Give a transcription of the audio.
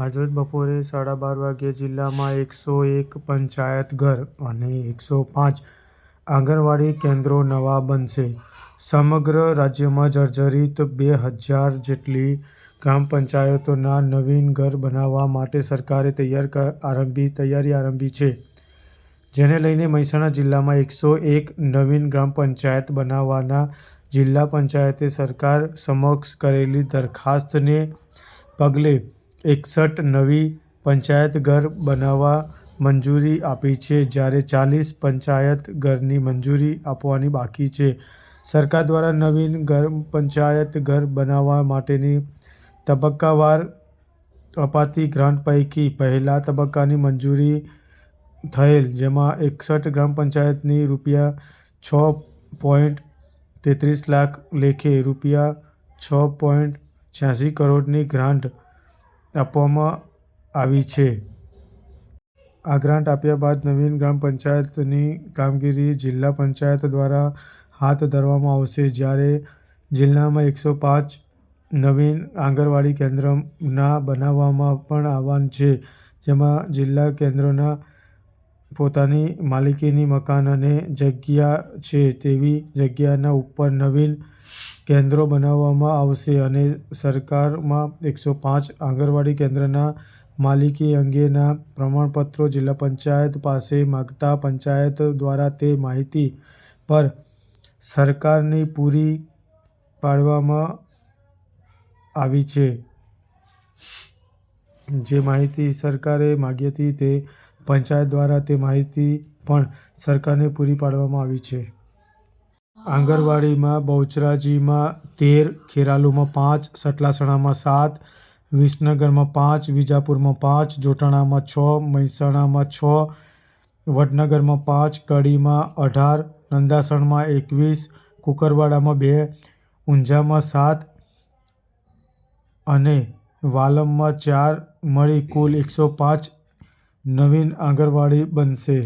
આજરોજ બપોરે સાડા બાર વાગ્યે જિલ્લામાં એકસો એક પંચાયતઘર અને એકસો પાંચ આંગણવાડી કેન્દ્રો નવા બનશે. સમગ્ર રાજ્યમાં જર્જરિત બે હજાર જેટલી ગ્રામ પંચાયતોના નવીન ઘર બનાવવા માટે સરકારે તૈયાર આરંભી, તૈયારી આરંભી છે. જેને લઈને મહેસાણા જિલ્લામાં એકસો એક નવીન ગ્રામ પંચાયત બનાવવાના જિલ્લા પંચાયતે સરકાર સમક્ષ કરેલી દરખાસ્તને પગલે એકસઠ નવી પંચાયત ઘર બનાવવા મંજૂરી આપી છે, જ્યારે ચાલીસ પંચાયત ઘરની મંજૂરી આપવાની બાકી છે. સરકાર દ્વારા નવીન ઘર પંચાયત ઘર બનાવવા માટેની તબક્કાવાર અપાતી ગ્રાન્ટ પૈકી પહેલા તબક્કાની મંજૂરી થયેલ, જેમાં એકસઠ ગ્રામ પંચાયતની રૂપિયા છ પોઈન્ટ તેત્રીસ લાખ લેખે રૂપિયા છ પોઈન્ટ છ્યાસી કરોડની ગ્રાન્ટ આપવામાં આવી છે. આ ગ્રાન્ટ આપ્યા બાદ નવીન ગ્રામ પંચાયતની કામગીરી જિલ્લા પંચાયત દ્વારા હાથ ધરવામાં આવશે, જ્યારે જિલ્લામાં એકસો પાંચ નવીન આંગણવાડી કેન્દ્રના બનાવવામાં પણ આવવાનું છે. જેમાં જિલ્લા કેન્દ્રોના પોતાની માલિકીની મકાન અને જગ્યા છે, તેવી જગ્યાના ઉપર નવીન કેન્દ્રો બનાવવામાં આવશે અને સરકારમાં એકસો પાંચ આંગણવાડી કેન્દ્રના માલિકી અંગેના પ્રમાણપત્રો જિલ્લા પંચાયત પાસે માંગતા પંચાયત દ્વારા તે માહિતી પર સરકારની પૂરી પાડવામાં આવી છે. જે માહિતી સરકારે માગી હતી તે પંચાયત દ્વારા તે માહિતી પણ સરકારને પૂરી પાડવામાં આવી છે. આંગણવાડીમાં, બહુચરાજીમાં તેર, ખેરાલુમાં પાંચ, સટલાસણામાં સાત, વિસનગરમાં પાંચ, વિજાપુરમાં પાંચ, જોટાણામાં છ, મહેસાણામાં છ, વડનગરમાં પાંચ, કડીમાં અઢાર, નંદાસણમાં એકવીસ, કુકરવાડામાં બે, ઊંઝામાં સાત અને વાલમમાં ચાર, મળી કુલ એકસો પાંચ નવીન આંગણવાડી બનશે.